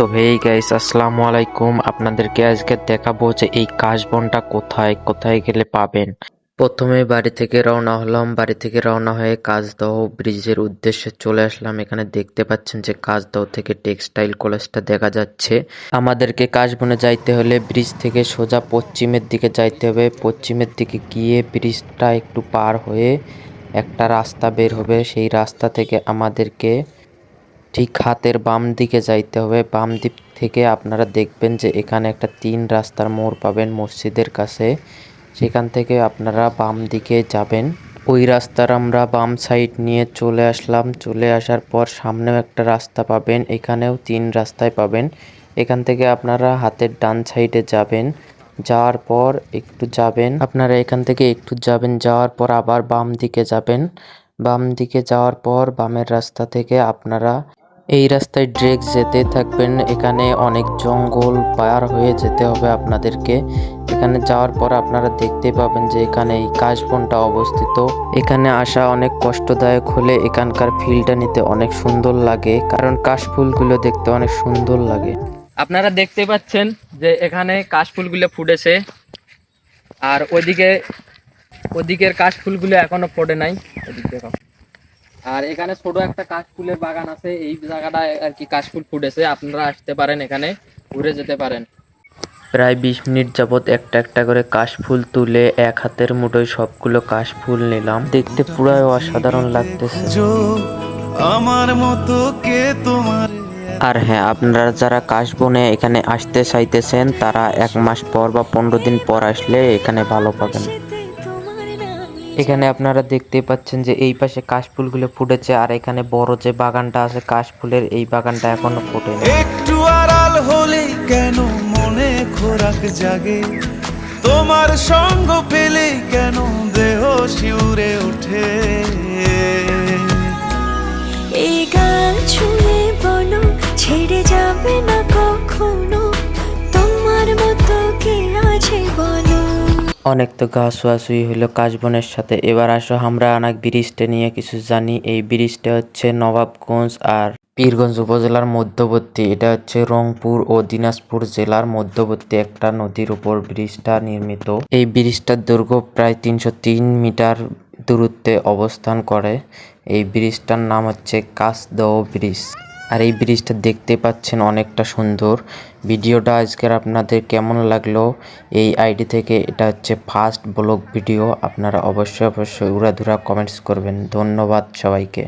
তো hey guys আসসালামু আলাইকুম। আপনাদেরকে আজকে দেখাবো যে এই কাশবনটা কোথায় কোথায় গেলে পাবেন। প্রথমে বাড়ি থেকে রওনা হলাম। বাড়ি থেকে রওনা হয়ে কাজদহ ব্রিজের উদ্দেশ্যে চলে আসলাম। এখানে দেখতে পাচ্ছেন যে কাজদহ থেকে টেক্সটাইল কলেজটা দেখা যাচ্ছে। আমাদেরকে কাশবনে যাইতে হলে ব্রিজ থেকে সোজা পশ্চিমের দিকে যাইতে হবে। পশ্চিমের দিকে গিয়ে ব্রিজটা একটু পার হয়ে একটা রাস্তা বের হবে। সেই রাস্তা থেকে আমাদেরকে ঠিক হাতের বাম দিকে যাইতে হবে। বাম দিক থেকে আপনারা দেখবেন যে এখানে একটা তিন রাস্তার মোড় পাবেন মসজিদের কাছে। সেখান থেকে আপনারা বাম দিকে যাবেন। ওই রাস্তার আমরা বাম সাইড নিয়ে চলে আসলাম। চলে আসার পর সামনেও একটা রাস্তা পাবেন, এখানেও তিন রাস্তায় পাবেন। এখান থেকে আপনারা হাতের ডান সাইডে যাবেন। যাওয়ার পর একটু যাবেন। আপনারা এখান থেকে একটু যাবেন, যাওয়ার পর আবার বাম দিকে যাবেন। বাম দিকে যাওয়ার পর বামের রাস্তা থেকে আপনারা এই রাস্তায় ড্রেক যেতে থাকবেন। এখানে অনেক জঙ্গল পার হয়ে যেতে হবে আপনাদেরকে। এখানে যাওয়ার পর আপনারা দেখতে পাবেন যে এখানে এই কাশবনটা অবস্থিত। এখানে আসা অনেক কষ্টদায়ক হলে এখানকার ফিলটা নিতে অনেক সুন্দর লাগে, কারণ কাশফুলগুলো দেখতে অনেক সুন্দর লাগে। আপনারা দেখতে পাচ্ছেন যে এখানে কাশফুলগুলো ফুটেছে, আর ওইদিকে ওদিকের কাশফুলগুলো এখনও ফোটে নাই। ওদিক দেখো। আর এখানে ছোট একটা কাশফুলের বাগান আছে এই জায়গাটায় আর কি কাশফুল ফুটেছে আপনারা আসতে পারেন এখানে ঘুরে যেতে পারেন। প্রায় বিশ মিনিট যাবত একটা একটা করে কাশফুল তুলে এক হাতের মুঠোয় সবগুলো কাশফুল নিলাম। দেখতে পুরাই অসাধারণ লাগতেছে। আমার মতো কে তোমার? আর হ্যাঁ আপনারা যারা কাশবনে এখানে আসতে চাইতেছেন তারা এক মাস পর বা পনেরো দিন পর আসলে এখানে ভালো পাবেন। এখানে আপনারা দেখতে পাচ্ছেন যে এই পাশে কাশফুলগুলো ফুটেছে আর এখানে বড় যে বাগানটা আছে কাশফুলের এই বাগানটা এখনও ফোটেনি। একটু আড়াল হলে কেন মনে খোরাক জাগে? তোমার সঙ্গ পেলেই কেন দেহ শিউরে ওঠে? এই গান ছুঁয়ে বলো ছেড়ে যাবে না অনেক তো গা ছোয়াছুই হইল কাশবনের সাথে। এবার আসো, আমরা অনেক ব্রিজটা নিয়ে কিছু জানি। এই ব্রিজটা হচ্ছে নবাবগঞ্জ আর পীরগঞ্জ উপজেলার মধ্যবর্তী। এটা হচ্ছে রংপুর ও দিনাজপুর জেলার মধ্যবর্তী একটা নদীর উপর ব্রিজটা নির্মিত। এই ব্রিজটার দৈর্ঘ্য প্রায় তিনশো তিন মিটার দূরত্বে অবস্থান করে। এই ব্রিজটার নাম হচ্ছে কাসদহ ব্রিজ। আর এই ব্রিজটা দেখতে পাচ্ছেন অনেকটা সুন্দর। ভিডিওটা আজকের আপনাদের কেমন লাগল? এই আইডি থেকে এটা হচ্ছে ফার্স্ট ব্লগ ভিডিও আপনারা অবশ্যই অবশ্যই উড়াধুরা কমেন্টস করবেন। ধন্যবাদ সবাইকে।